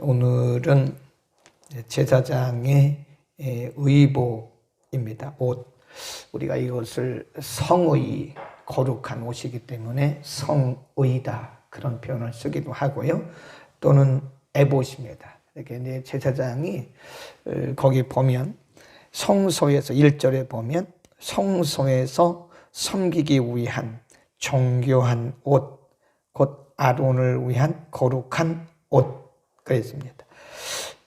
오늘은 제사장의 의복입니다. 옷. 우리가 이것을 성의, 거룩한 옷이기 때문에 성의다. 그런 표현을 쓰기도 하고요. 또는 에봇입니다. 이렇게 제사장이 어, 거기 보면 성소에서 1절에 보면 성소에서 섬기기 위한 정교한 옷, 곧 아론을 위한 거룩한 옷, 그랬습니다.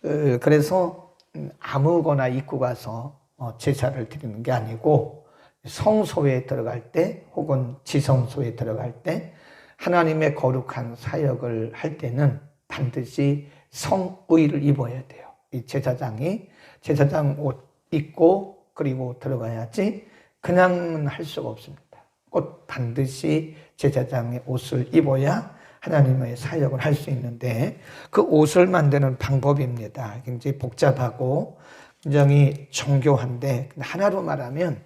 어, 그래서 아무거나 입고 가서 어, 제사를 드리는 게 아니고 성소에 들어갈 때 혹은 지성소에 들어갈 때 하나님의 거룩한 사역을 할 때는 반드시 성의를 입어야 돼요. 이 제사장이 제사장 옷 입고 그리고 들어가야지 그냥은 할 수가 없습니다. 꼭 반드시 제사장의 옷을 입어야 하나님의 사역을 할 수 있는데 그 옷을 만드는 방법입니다. 굉장히 복잡하고 굉장히 정교한데 하나로 말하면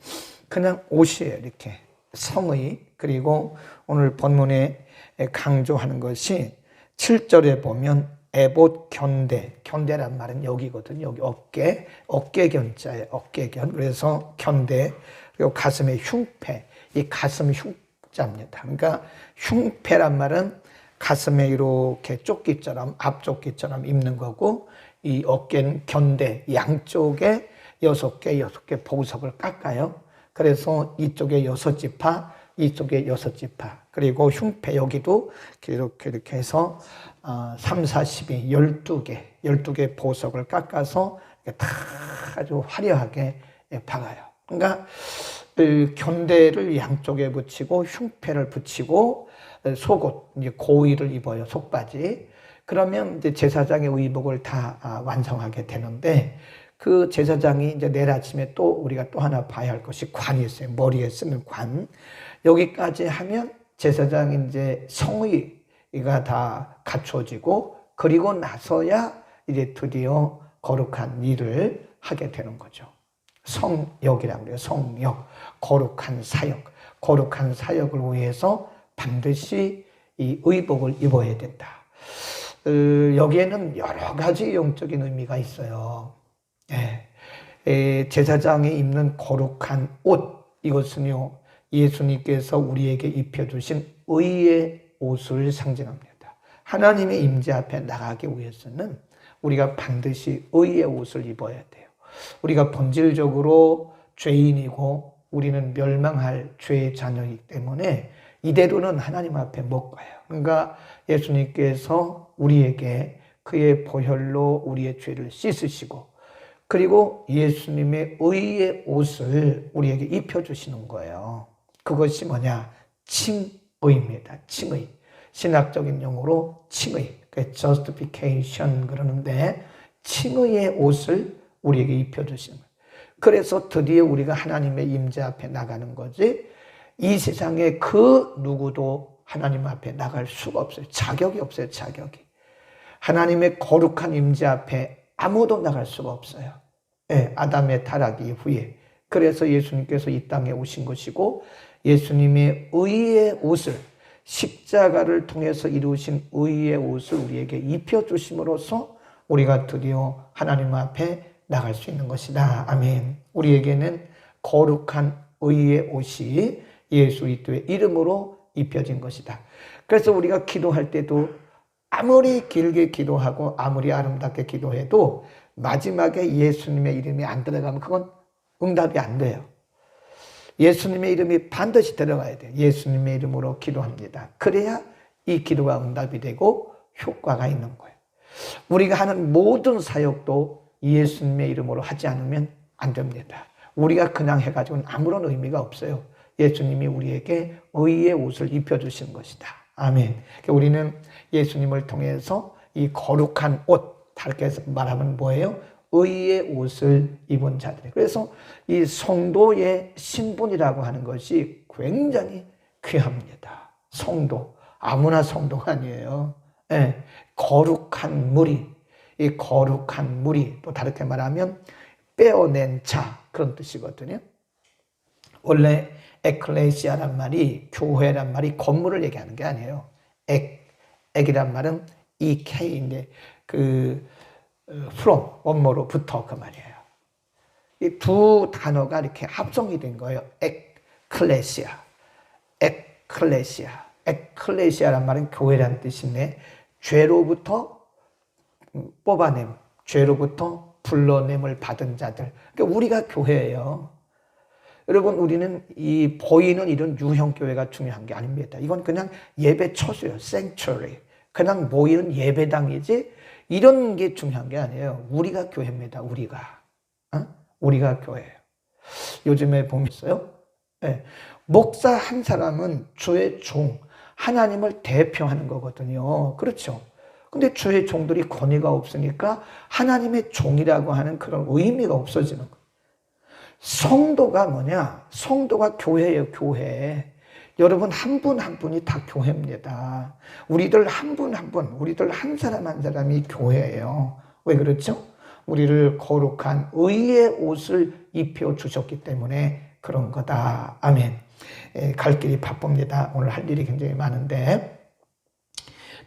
그냥 옷이에요. 이렇게 성의 그리고 오늘 본문에 강조하는 것이 7절에 보면 에봇 견대 견대란 말은 여기거든요. 여기 어깨 어깨 견자에 어깨 견 그래서 견대 그리고 가슴에 흉패 이 가슴 흉자입니다. 그러니까 흉패란 말은 가슴에 이렇게 조끼처럼 앞조끼처럼 입는 거고 이 어깨는 견대 양쪽에 여섯 개 여섯 개 보석을 깎아요. 그래서 이쪽에 여섯 지파 이쪽에 여섯 지파 그리고 흉패 여기도 이렇게 이렇게 해서 3, 4, 12, 12개 12개 보석을 깎아서 다 아주 화려하게 박아요. 그러니까 그 견대를 양쪽에 붙이고 흉패를 붙이고 속옷, 이제 고의를 입어요. 속바지. 그러면 이제 제사장의 의복을 다 아, 완성하게 되는데 그 제사장이 이제 내일 아침에 또 우리가 또 하나 봐야 할 것이 관이 있어요. 머리에 쓰는 관. 여기까지 하면 제사장이 이제 성의가 다 갖춰지고 그리고 나서야 이제 드디어 거룩한 일을 하게 되는 거죠. 성역이라고 그래요. 성역. 거룩한 사역. 거룩한 사역을 위해서 반드시 이 의복을 입어야 된다. 어, 여기에는 여러 가지 영적인 의미가 있어요. 예. 제사장이 입는 거룩한 옷, 이것은요, 예수님께서 우리에게 입혀주신 의의 옷을 상징합니다. 하나님의 임재 앞에 나가기 위해서는 우리가 반드시 의의 옷을 입어야 돼요. 우리가 본질적으로 죄인이고 우리는 멸망할 죄의 자녀이기 때문에 이대로는 하나님 앞에 못 가요. 그러니까 예수님께서 우리에게 그의 보혈로 우리의 죄를 씻으시고 그리고 예수님의 의의 옷을 우리에게 입혀주시는 거예요. 그것이 뭐냐? 칭의입니다. 칭의. 신학적인 용어로 칭의. 그 justification 그러는데 칭의의 옷을 우리에게 입혀주시는 거예요. 그래서 드디어 우리가 하나님의 임재 앞에 나가는 거지 이 세상에 그 누구도 하나님 앞에 나갈 수가 없어요. 자격이 없어요. 자격이. 하나님의 거룩한 임재 앞에 아무도 나갈 수가 없어요. 네, 아담의 타락 이후에. 그래서 예수님께서 이 땅에 오신 것이고 예수님의 의의 옷을 십자가를 통해서 이루신 의의 옷을 우리에게 입혀 주심으로써 우리가 드디어 하나님 앞에 나갈 수 있는 것이다. 아멘. 우리에게는 거룩한 의의 옷이 예수 그리스도의 이름으로 입혀진 것이다. 그래서 우리가 기도할 때도 아무리 길게 기도하고 아무리 아름답게 기도해도 마지막에 예수님의 이름이 안 들어가면 그건 응답이 안 돼요. 예수님의 이름이 반드시 들어가야 돼요. 예수님의 이름으로 기도합니다. 그래야 이 기도가 응답이 되고 효과가 있는 거예요. 우리가 하는 모든 사역도 예수님의 이름으로 하지 않으면 안 됩니다. 우리가 그냥 해가지고는 아무런 의미가 없어요. 예수님이 우리에게 의의 옷을 입혀주신 것이다. 아멘. 그러니까 우리는 예수님을 통해서 이 거룩한 옷, 다르게 말하면 뭐예요? 의의 옷을 입은 자들. 그래서 이 성도의 신분이라고 하는 것이 굉장히 귀합니다. 성도. 아무나 성도가 아니에요. 네. 거룩한 무리. 이 거룩한 무리. 또 다르게 말하면 빼어낸 자. 그런 뜻이거든요. 원래 에클레시아란 말이 교회란 말이 건물을 얘기하는 게 아니에요. 액, 액이란 말은 EK인데 그 어, from 원모로부터 그 말이에요. 이 두 단어가 이렇게 합성이 된 거예요. 에클레시아, 에클레시아, 에클레시아란 말은 교회란 뜻인데 죄로부터 뽑아냄, 죄로부터 불러냄을 받은 자들. 그러니까 우리가 교회예요. 여러분, 우리는 이 보이는 이런 유형 교회가 중요한 게 아닙니다. 이건 그냥 예배 처소예요. sanctuary. 그냥 모이는 예배당이지 이런 게 중요한 게 아니에요. 우리가 교회입니다. 우리가. 어? 우리가 교회예요. 요즘에 보면서요. 네. 목사 한 사람은 주의 종, 하나님을 대표하는 거거든요. 그렇죠. 근데 주의 종들이 권위가 없으니까 하나님의 종이라고 하는 그런 의미가 없어지는 거예요. 성도가 뭐냐? 성도가 교회예요, 교회. 여러분 한분한 분이 다 교회입니다. 우리들 한 분 한 분, 우리들 한 사람 한 사람이 교회예요. 왜 그렇죠? 우리를 거룩한 의의 옷을 입혀 주셨기 때문에 그런 거다. 아멘. 예, 갈 길이 바쁩니다. 오늘 할 일이 굉장히 많은데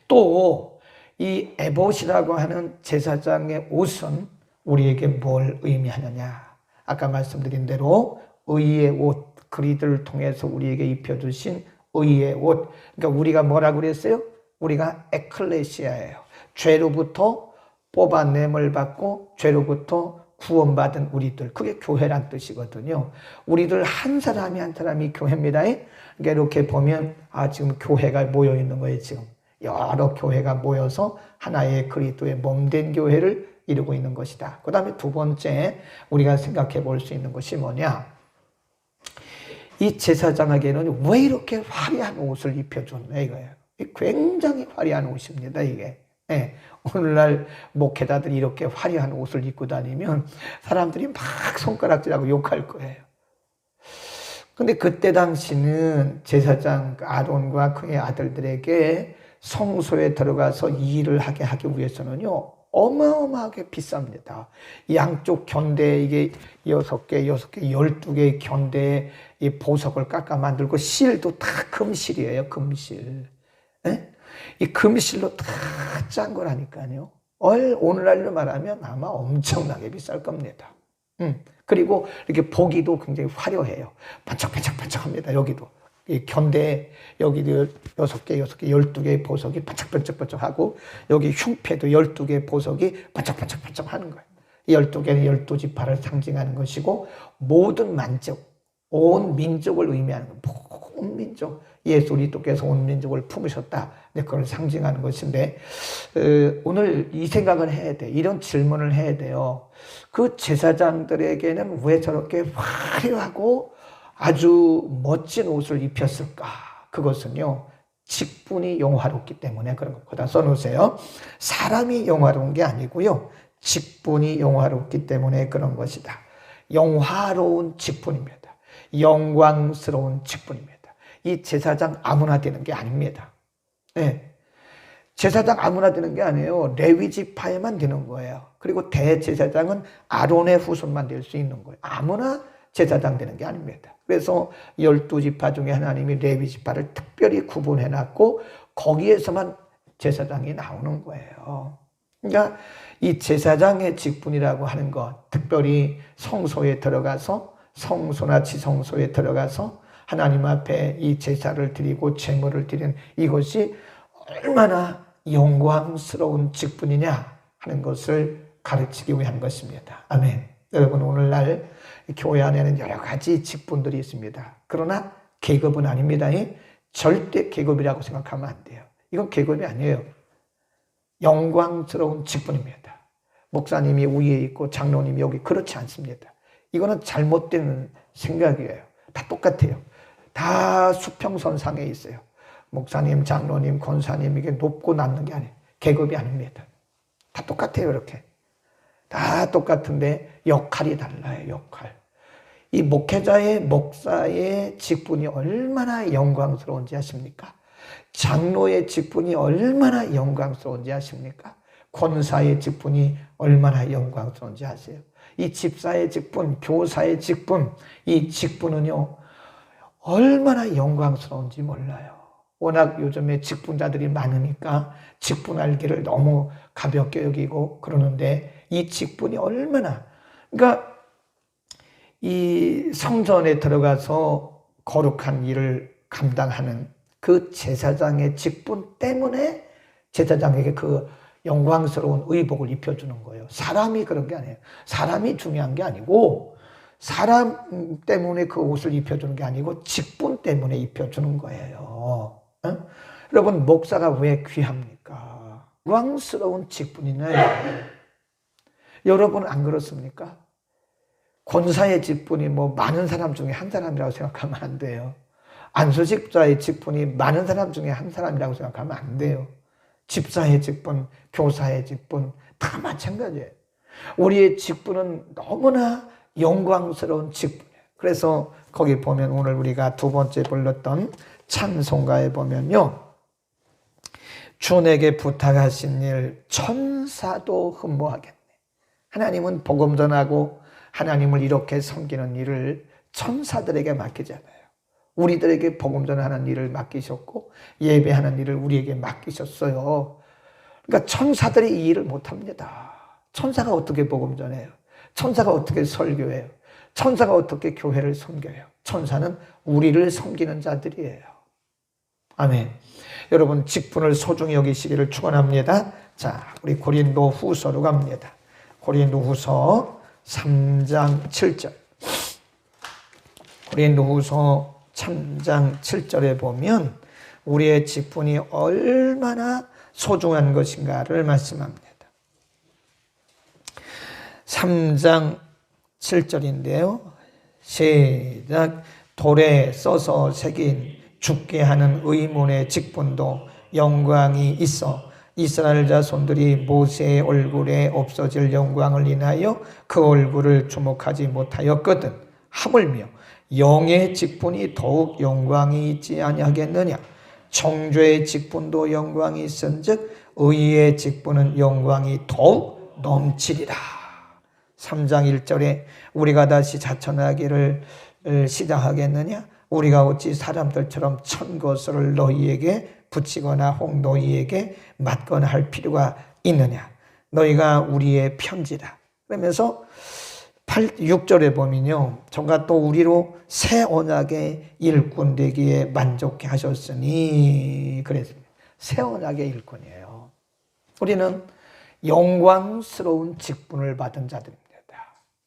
또 이 에봇이라고 하는 제사장의 옷은 우리에게 뭘 의미하느냐? 아까 말씀드린 대로 의의 옷, 그리들을 통해서 우리에게 입혀주신 의의 옷. 그러니까 우리가 뭐라고 그랬어요? 우리가 에클레시아예요. 죄로부터 뽑아냄을 받고 죄로부터 구원받은 우리들. 그게 교회란 뜻이거든요. 우리들 한 사람이 한 사람이 교회입니다. 그러니까 이렇게 보면, 아, 지금 교회가 모여 있는 거예요, 지금. 여러 교회가 모여서 하나의 그리스도의 몸된 교회를 이루고 있는 것이다. 그 다음에 두 번째 우리가 생각해 볼 수 있는 것이 뭐냐? 이 제사장에게는 왜 이렇게 화려한 옷을 입혀줬나 이거예요. 굉장히 화려한 옷입니다, 이게. 네. 오늘날 목회자들이 이렇게 화려한 옷을 입고 다니면 사람들이 막 손가락질하고 욕할 거예요. 근데 그때 당시는 제사장 아론과 그의 아들들에게 성소에 들어가서 일을 하게 하기 위해서는요, 어마어마하게 비쌉니다. 양쪽 견대에 이게 여섯 개, 여섯 개, 열두 개의 견대에 이 보석을 깎아 만들고 실도 다 금실이에요, 금실. 에? 이 금실로 다 짠 거라니까요. 오늘날로 말하면 아마 엄청나게 비쌀 겁니다. 음. 그리고 이렇게 보기도 굉장히 화려해요. 반짝반짝반짝합니다. 여기도. 이 견대 여기도 여섯 개, 여섯 개, 열두 개의 보석이 반짝반짝반짝하고 여기 흉패도 열두 개의 보석이 반짝반짝반짝 하는 거예요. 열두 개는 열두 지파를 상징하는 것이고 모든 만족, 온 민족을 의미하는. 온 민족. 예수 그리스도께서 온 민족을 품으셨다. 네, 그걸 상징하는 것인데 어, 오늘 이 생각을 해야 돼. 이런 질문을 해야 돼요. 그 제사장들에게는 왜 저렇게 화려하고 아주 멋진 옷을 입혔을까? 그것은요. 직분이 영화롭기 때문에 그런 것. 거다 써놓으세요. 사람이 영화로운 게 아니고요. 직분이 영화롭기 때문에 그런 것이다. 영화로운 직분입니다. 영광스러운 직분입니다. 이 제사장 아무나 되는 게 아닙니다. 네. 제사장 아무나 되는 게 아니에요. 레위 지파에만 되는 거예요. 그리고 대제사장은 아론의 후손만 될 수 있는 거예요. 아무나 제사장 되는 게 아닙니다. 그래서 열두 지파 중에 하나님이 레위 지파를 특별히 구분해 놨고 거기에서만 제사장이 나오는 거예요. 그러니까 이 제사장의 직분이라고 하는 것, 특별히 성소에 들어가서 성소나 지성소에 들어가서 하나님 앞에 이 제사를 드리고 제물을 드리는 이것이 얼마나 영광스러운 직분이냐 하는 것을 가르치기 위한 것입니다. 아멘. 여러분 오늘날 교회 안에는 여러 가지 직분들이 있습니다. 그러나 계급은 아닙니다. 절대 계급이라고 생각하면 안 돼요. 이건 계급이 아니에요. 영광스러운 직분입니다. 목사님이 위에 있고 장로님이 여기 그렇지 않습니다. 이거는 잘못된 생각이에요. 다 똑같아요. 다 수평선상에 있어요. 목사님, 장로님, 권사님 이게 높고 낮는 게 아니에요. 계급이 아닙니다. 다 똑같아요, 이렇게. 다 똑같은데 역할이 달라요, 역할. 이 목회자의 목사의 직분이 얼마나 영광스러운지 아십니까? 장로의 직분이 얼마나 영광스러운지 아십니까? 권사의 직분이 얼마나 영광스러운지 아세요? 이 집사의 직분, 교사의 직분, 이 직분은요, 얼마나 영광스러운지 몰라요. 워낙 요즘에 직분자들이 많으니까 직분할 길을 너무 가볍게 여기고 그러는데 이 직분이 얼마나 그러니까 이 성전에 들어가서 거룩한 일을 감당하는 그 제사장의 직분 때문에 제사장에게 그 영광스러운 의복을 입혀주는 거예요. 사람이 그런 게 아니에요. 사람이 중요한 게 아니고 사람 때문에 그 옷을 입혀주는 게 아니고 직분 때문에 입혀주는 거예요. 어? 여러분 목사가 왜 귀합니까? 영광스러운 직분이네. 여러분 안 그렇습니까? 권사의 직분이 뭐 많은 사람 중에 한 사람이라고 생각하면 안 돼요. 안수집자의 직분이 많은 사람 중에 한 사람이라고 생각하면 안 돼요. 집사의 직분, 교사의 직분 다 마찬가지예요. 우리의 직분은 너무나 영광스러운 직분이에요. 그래서 거기 보면 오늘 우리가 두 번째 불렀던 찬송가에 보면요. 주에게 부탁하신 일 천사도 흠모하겠네. 하나님은 복음 전하고 하나님을 이렇게 섬기는 일을 천사들에게 맡기잖아요. 우리들에게 복음 전하는 일을 맡기셨고 예배하는 일을 우리에게 맡기셨어요. 그러니까 천사들이 이 일을 못 합니다. 천사가 어떻게 복음 전해요? 천사가 어떻게 설교해요? 천사가 어떻게 교회를 섬겨요? 천사는 우리를 섬기는 자들이에요. 아멘. 여러분 직분을 소중히 여기시기를 축원합니다. 자, 우리 고린도 후서로 갑니다. 고린도 후서 3장 7절. 고린도 후서 3장 7절에 보면 우리의 직분이 얼마나 소중한 것인가를 말씀합니다. 3장 7절인데요. 시작. 돌에 써서 새긴 죽게 하는 의문의 직분도 영광이 있어 이스라엘 자손들이 모세의 얼굴에 없어질 영광을 인하여 그 얼굴을 주목하지 못하였거든. 하물며 영의 직분이 더욱 영광이 있지 아니하겠느냐? 청죄의 직분도 영광이 있은즉 의의 직분은 영광이 더욱 넘치리라. 3장 1절에 우리가 다시 자천하기를 시작하겠느냐? 우리가 어찌 사람들처럼 천 것을 너희에게 붙이거나 혹 너희에게 맞거나 할 필요가 있느냐 너희가 우리의 편지다 그러면서 8, 6절에 보면요. 저가 또 우리로 새 언약의 일꾼 되기에 만족해 하셨으니 그랬습니다. 새 언약의 일꾼이에요. 우리는 영광스러운 직분을 받은 자들입니다.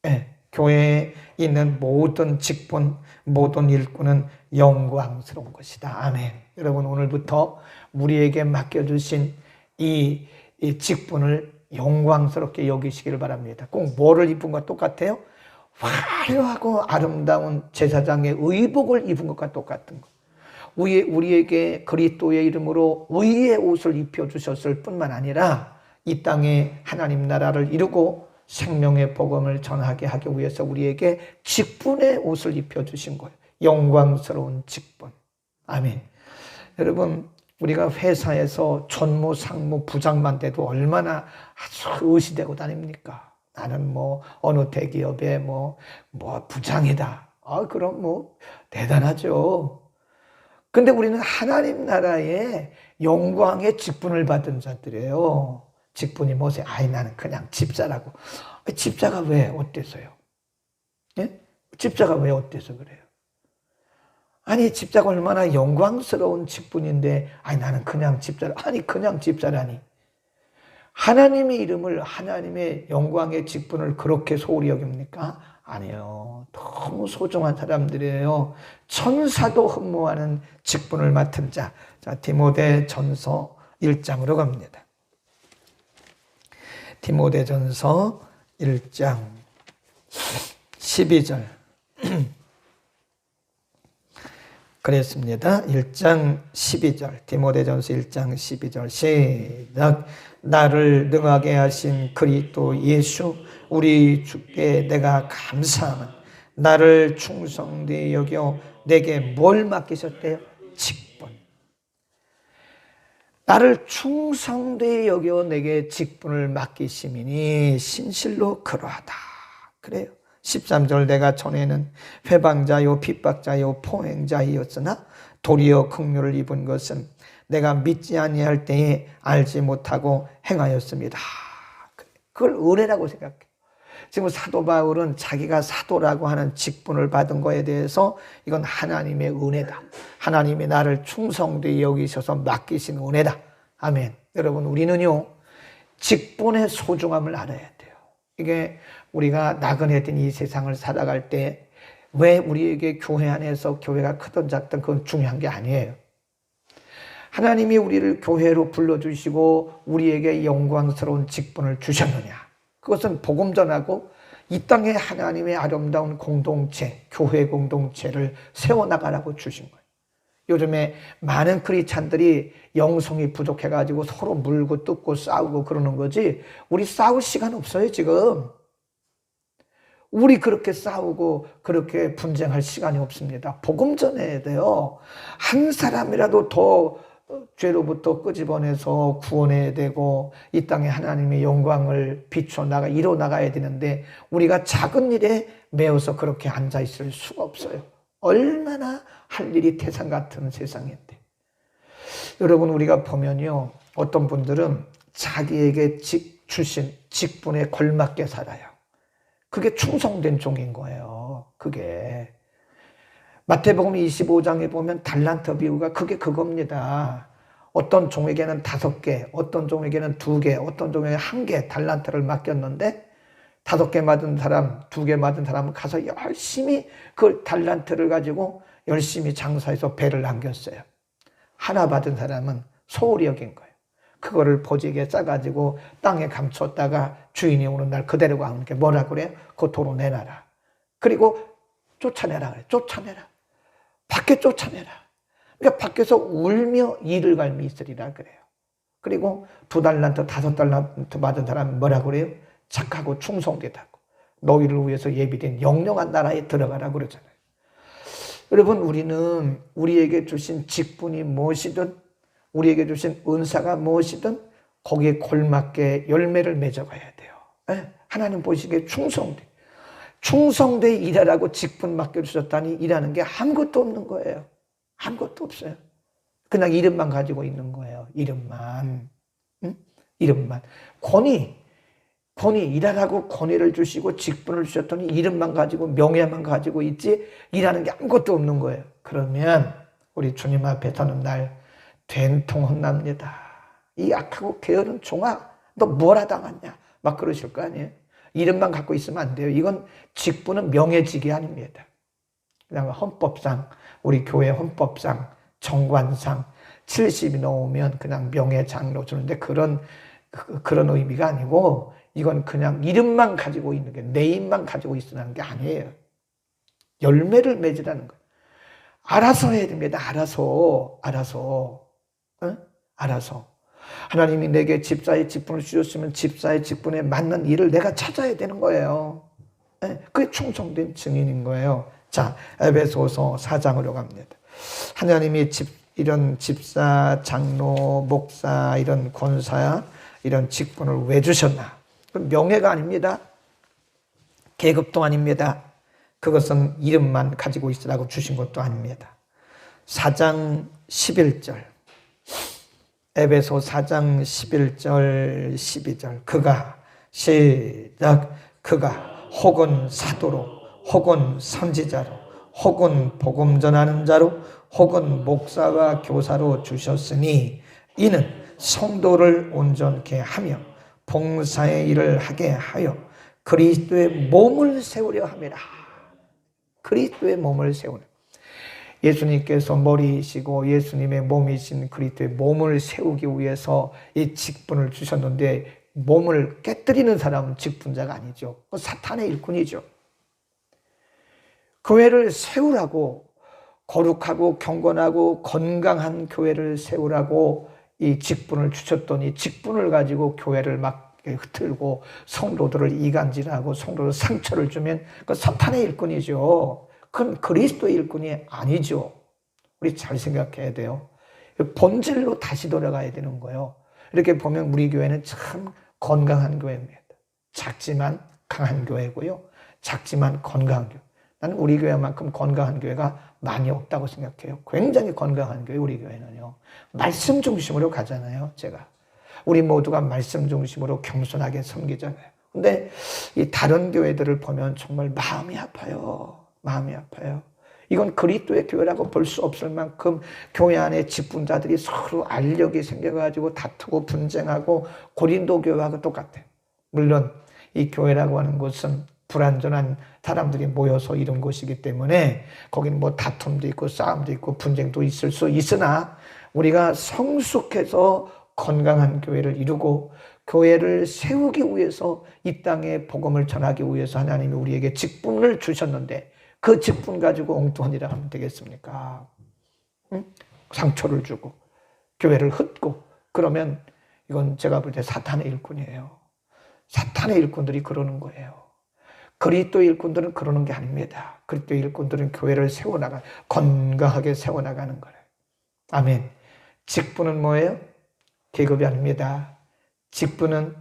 네, 교회에 있는 모든 직분, 모든 일꾼은 영광스러운 것이다. 아멘. 여러분 오늘부터 우리에게 맡겨주신 이, 이 직분을 영광스럽게 여기시기를 바랍니다. 꼭 뭐를 입은 것 똑같아요? 화려하고 아름다운 제사장의 의복을 입은 것과 똑같은 것. 우리, 우리에게 그리스도의 이름으로 의의 옷을 입혀 주셨을 뿐만 아니라 이 땅에 하나님 나라를 이루고 생명의 복음을 전하게 하기 위해서 우리에게 직분의 옷을 입혀주신 거예요. 영광스러운 직분. 아멘. 여러분, 우리가 회사에서 전무, 상무, 부장만 돼도 얼마나 아주 의시되고 다닙니까? 나는 뭐 어느 대기업의 뭐, 뭐 부장이다. 아, 그럼 뭐 대단하죠. 근데 우리는 하나님 나라의 영광의 직분을 받은 자들이에요. 직분이 뭐세요? 아이, 나는 그냥 집사라고. 집사가 왜 어때서요? 예? 집사가 왜 어때서 그래요? 아니 집사가 얼마나 영광스러운 직분인데 아니 나는 그냥 집사 아니 그냥 집사라니 하나님의 이름을 하나님의 영광의 직분을 그렇게 소홀히 여깁니까? 아니요. 너무 소중한 사람들이에요. 천사도 흠모하는 직분을 맡은 자. 자, 디모데 전서 1장으로 갑니다. 디모데 전서 1장 12절. 그랬습니다. 1장 12절 디모데전서 1장 12절 시작 나를 능하게 하신 그리스도 예수 우리 주께 내가 감사함은 나를 충성되 여겨 내게 뭘 맡기셨대요? 직분. 나를 충성되 여겨 내게 직분을 맡기심이니 신실로 그러하다. 그래요. 13절 내가 전에는 회방자요 핍박자요 포행자이었으나 도리어 긍휼을 입은 것은 내가 믿지 아니할 때에 알지 못하고 행하였습니다. 그걸 은혜라고 생각해. 지금 사도 바울은 자기가 사도라고 하는 직분을 받은 거에 대해서 이건 하나님의 은혜다. 하나님이 나를 충성되이 여기셔서 맡기신 은혜다. 아멘. 여러분, 우리는요, 직분의 소중함을 알아야 돼요. 이게 우리가 나그네 된 이 세상을 살아갈 때 왜 우리에게 교회 안에서 교회가 크든 작든 그건 중요한 게 아니에요. 하나님이 우리를 교회로 불러주시고 우리에게 영광스러운 직분을 주셨느냐. 그것은 복음 전하고 이 땅에 하나님의 아름다운 공동체, 교회 공동체를 세워나가라고 주신 거예요. 요즘에 많은 크리찬들이 영성이 부족해가지고 서로 물고 뜯고 싸우고 그러는 거지, 우리 싸울 시간 없어요, 지금. 우리 그렇게 싸우고 그렇게 분쟁할 시간이 없습니다. 복음 전해야 돼요. 한 사람이라도 더 죄로부터 끄집어내서 구원해야 되고 이 땅에 하나님의 영광을 비춰 나가 이뤄 나가야 되는데 우리가 작은 일에 매어서 그렇게 앉아 있을 수가 없어요. 얼마나 할 일이 태산 같은 세상인데. 여러분 우리가 보면요. 어떤 분들은 자기에게 직, 주신 직분에 걸맞게 살아요. 그게 충성된 종인 거예요. 그게. 마태복음 25장에 보면 달란트 비유가 그게 그겁니다. 어떤 종에게는 다섯 개, 어떤 종에게는 두 개, 어떤 종에게 한개 달란트를 맡겼는데 다섯 개 맞은 사람, 두 개 맞은 사람은 가서 열심히 그 달란트를 가지고 열심히 장사해서 배를 남겼어요. 하나 받은 사람은 소홀히 여긴 거예요. 그거를 보지게 싸가지고 땅에 감췄다가 주인이 오는 날 그대로 가는 게 뭐라 그래요? 그 도로 내놔라. 그리고 쫓아내라 그래. 쫓아내라. 밖에 쫓아내라. 그러니까 밖에서 울며 이를 갈미 있으리라 그래요. 그리고 두 달란트, 다섯 달란트 받은 사람은 뭐라 그래요? 착하고 충성되다고. 너희를 위해서 예비된 영영한 나라에 들어가라 그러잖아요. 여러분, 우리는 우리에게 주신 직분이 무엇이든, 우리에게 주신 은사가 무엇이든, 거기에 걸맞게 열매를 맺어가야 돼요. 예? 하나님 보시기에 충성돼. 충성되 일하라고 직분 맡겨주셨다니 일하는 게 아무것도 없는 거예요. 아무것도 없어요. 그냥 이름만 가지고 있는 거예요. 이름만. 응? 이름만. 권위. 권위. 일하라고 권위를 주시고 직분을 주셨더니 이름만 가지고 명예만 가지고 있지 일하는 게 아무것도 없는 거예요. 그러면 우리 주님 앞에 서는 날 된통 혼납니다. 이 악하고 게으른 종아 너 뭐라 당했냐 막 그러실 거 아니에요. 이름만 갖고 있으면 안 돼요. 이건 직분은 명예직이 아닙니다. 그 다음에 헌법상 우리 교회 헌법상 정관상 70이 넘으면 그냥 명예장로 주는데 그런 그, 그런 의미가 아니고 이건 그냥 이름만 가지고 있는 게 네임만 가지고 있으라는 게 아니에요. 열매를 맺으라는 거예요. 알아서 해야 됩니다. 알아서 알아서 응? 알아서 하나님이 내게 집사의 직분을 주셨으면 집사의 직분에 맞는 일을 내가 찾아야 되는 거예요. 네, 그게 충성된 증인인 거예요. 자, 에베소서 4장으로 갑니다. 하나님이 집, 이런 집사, 장로, 목사, 이런 권사, 이런 직분을 왜 주셨나? 명예가 아닙니다. 계급도 아닙니다. 그것은 이름만 가지고 있으라고 주신 것도 아닙니다. 4장 11절. 에베소 4장 11절 12절. 그가 시작. 그가 혹은 사도로 혹은 선지자로 혹은 복음 전하는 자로 혹은 목사와 교사로 주셨으니 이는 성도를 온전케 하며 봉사의 일을 하게 하여 그리스도의 몸을 세우려 함이라. 그리스도의 몸을 세우는 예수님께서 머리이시고 예수님의 몸이신 그리스도의 몸을 세우기 위해서 이 직분을 주셨는데 몸을 깨뜨리는 사람은 직분자가 아니죠. 사탄의 일꾼이죠. 교회를 세우라고 거룩하고 경건하고 건강한 교회를 세우라고 이 직분을 주셨더니 직분을 가지고 교회를 막 흐틀고 성도들을 이간질하고 성도들 상처를 주면 그 사탄의 일꾼이죠. 그건 그리스도의 일꾼이 아니죠. 우리 잘 생각해야 돼요. 본질로 다시 돌아가야 되는 거예요. 이렇게 보면 우리 교회는 참 건강한 교회입니다. 작지만 강한 교회고요. 작지만 건강한 교회. 나는 우리 교회만큼 건강한 교회가 많이 없다고 생각해요. 굉장히 건강한 교회 우리 교회는요. 말씀 중심으로 가잖아요. 제가 우리 모두가 말씀 중심으로 겸손하게 섬기잖아요. 근데 이 다른 교회들을 보면 정말 마음이 아파요. 마음이 아파요. 이건 그리스도의 교회라고 볼 수 없을 만큼 교회 안에 직분자들이 서로 알력이 생겨가지고 다투고 분쟁하고 고린도 교회하고 똑같아요. 물론 이 교회라고 하는 곳은 불완전한 사람들이 모여서 이룬 곳이기 때문에 거기는 뭐 다툼도 있고 싸움도 있고 분쟁도 있을 수 있으나 우리가 성숙해서 건강한 교회를 이루고 교회를 세우기 위해서 이 땅에 복음을 전하기 위해서 하나님이 우리에게 직분을 주셨는데 그 직분 가지고 엉뚱한이라 하면 되겠습니까? 응? 상처를 주고 교회를 흩고 그러면 이건 제가 볼 때 사탄의 일꾼이에요. 사탄의 일꾼들이 그러는 거예요. 그리스도 일꾼들은 그러는 게 아닙니다. 그리스도 일꾼들은 교회를 세워나가 건강하게 세워나가는 거예요. 아멘. 직분은 뭐예요? 계급이 아닙니다. 직분은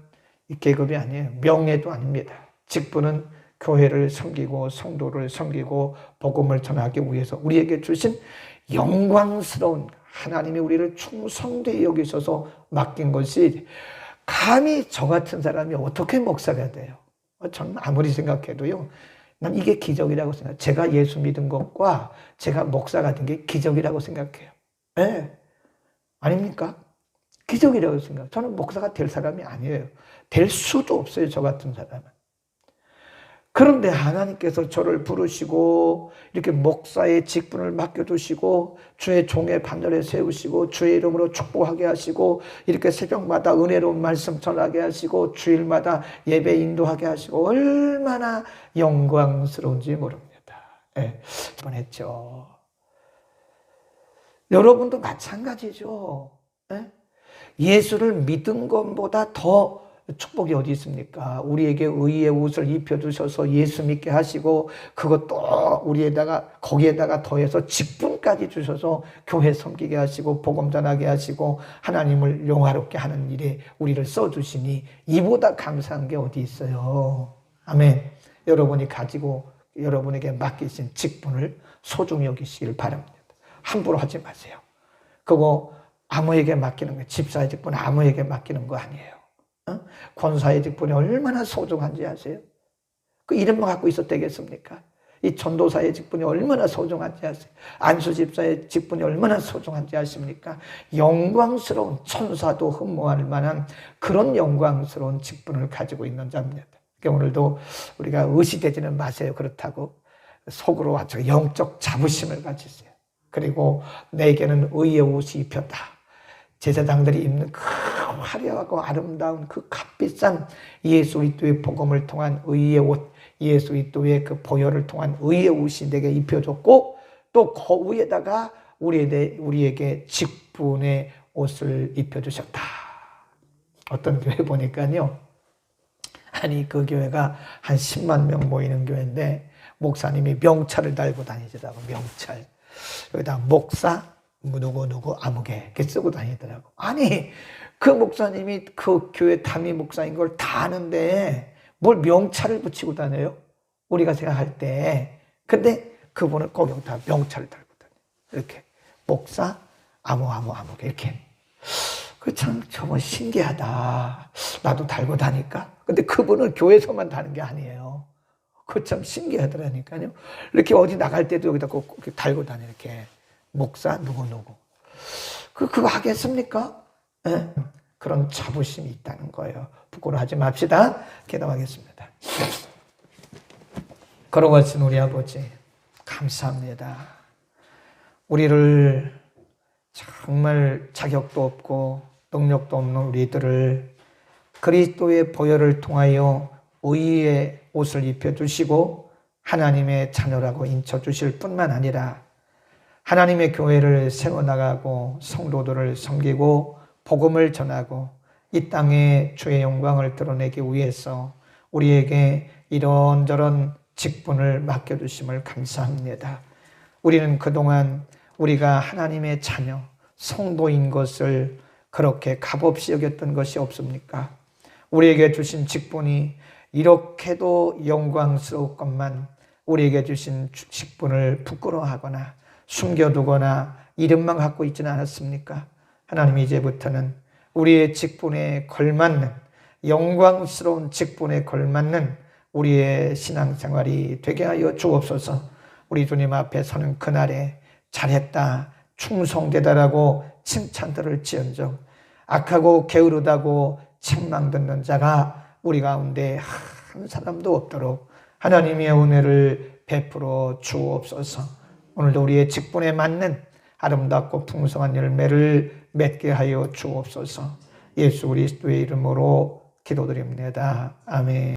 계급이 아니에요. 명예도 아닙니다. 직분은 교회를 섬기고 성도를 섬기고 복음을 전하기 위해서 우리에게 주신 영광스러운 하나님이 우리를 충성되이 여기셔서 맡긴 것이 감히 저 같은 사람이 어떻게 목사가 돼요? 저는 아무리 생각해도요. 난 이게 기적이라고 생각해요. 제가 예수 믿은 것과 제가 목사가 된 게 기적이라고 생각해요. 예. 네. 아닙니까? 기적이라고 생각해요. 저는 목사가 될 사람이 아니에요. 될 수도 없어요. 저 같은 사람은. 그런데 하나님께서 저를 부르시고 이렇게 목사의 직분을 맡겨두시고 주의 종의 반열에 세우시고 주의 이름으로 축복하게 하시고 이렇게 새벽마다 은혜로운 말씀 전하게 하시고 주일마다 예배 인도하게 하시고 얼마나 영광스러운지 모릅니다. 예, 했죠. 여러분도 마찬가지죠. 예? 예수를 믿은 것보다 더 축복이 어디 있습니까? 우리에게 의의 옷을 입혀주셔서 예수 믿게 하시고 그것도 우리에다가 거기에다가 더해서 직분까지 주셔서 교회 섬기게 하시고 복음 전하게 하시고 하나님을 영화롭게 하는 일에 우리를 써주시니 이보다 감사한 게 어디 있어요? 아멘. 여러분이 가지고 여러분에게 맡기신 직분을 소중히 여기시길 바랍니다. 함부로 하지 마세요. 그거 아무에게 맡기는 거, 집사의 직분 아무에게 맡기는 거 아니에요. 어? 권사의 직분이 얼마나 소중한지 아세요? 그 이름만 갖고 있어도 되겠습니까? 이 전도사의 직분이 얼마나 소중한지 아세요? 안수 집사의 직분이 얼마나 소중한지 아십니까? 영광스러운 천사도 흠모할 만한 그런 영광스러운 직분을 가지고 있는 자입니다. 그러니까 오늘도 우리가 의시되지는 마세요. 그렇다고 속으로 아주 영적 자부심을 가지세요. 그리고 내게는 의의 옷이 입혔다. 제사장들이 입는 그 화려하고 아름다운 그 값비싼 예수 그리스도의 복음을 통한 의의 옷, 예수 그리스도의 그 보혈을 통한 의의 옷이 내게 입혀줬고 또 그 위에다가 우리에게, 직분의 옷을 입혀주셨다. 어떤 교회 보니까요. 아니 그 교회가 한 10만 명 모이는 교회인데 목사님이 명찰을 달고 다니더라고 명찰. 여기다 목사 누구 누구 아무개 이렇게 쓰고 다니더라고. 아니 그 목사님이 그 교회 담임 목사인 걸 다 아는데 뭘 명찰을 붙이고 다녀요? 우리가 생각할 때. 근데 그분은 꼭 여기다 명찰을 달고 다녀. 이렇게 목사 아무 아무 아무개 이렇게. 그참 저건 신기하다. 나도 달고 다니까. 근데 그분은 교회에서만 다는 게 아니에요. 그 참 신기하더라니까요. 이렇게 어디 나갈 때도 여기다 꼭 달고 다녀 이렇게. 목사 누구누구. 그, 그거 하겠습니까? 네? 그런 자부심이 있다는 거예요. 부끄러워하지 맙시다. 기도하겠습니다. 걸어가신 우리 아버지, 감사합니다. 우리를 정말 자격도 없고 능력도 없는 우리들을 그리스도의 보혈을 통하여 의의 옷을 입혀주시고 하나님의 자녀라고 인쳐주실 뿐만 아니라 하나님의 교회를 세워나가고 성도들을 섬기고 복음을 전하고 이 땅에 주의 영광을 드러내기 위해서 우리에게 이런저런 직분을 맡겨주심을 감사합니다. 우리는 그동안 우리가 하나님의 자녀, 성도인 것을 그렇게 값없이 여겼던 것이 없습니까? 우리에게 주신 직분이 이렇게도 영광스러울 것만 우리에게 주신 주- 직분을 부끄러워하거나 숨겨두거나 이름만 갖고 있지는 않았습니까? 하나님 이제부터는 우리의 직분에 걸맞는 영광스러운 직분에 걸맞는 우리의 신앙생활이 되게 하여 주옵소서. 우리 주님 앞에 서는 그날에 잘했다, 충성되다라고 칭찬들을 지언정 악하고 게으르다고 책망 듣는 자가 우리 가운데 한 사람도 없도록 하나님의 은혜를 베풀어 주옵소서. 오늘도 우리의 직분에 맞는 아름답고 풍성한 열매를 맺게 하여 주옵소서. 예수 그리스도의 이름으로 기도드립니다. 아멘.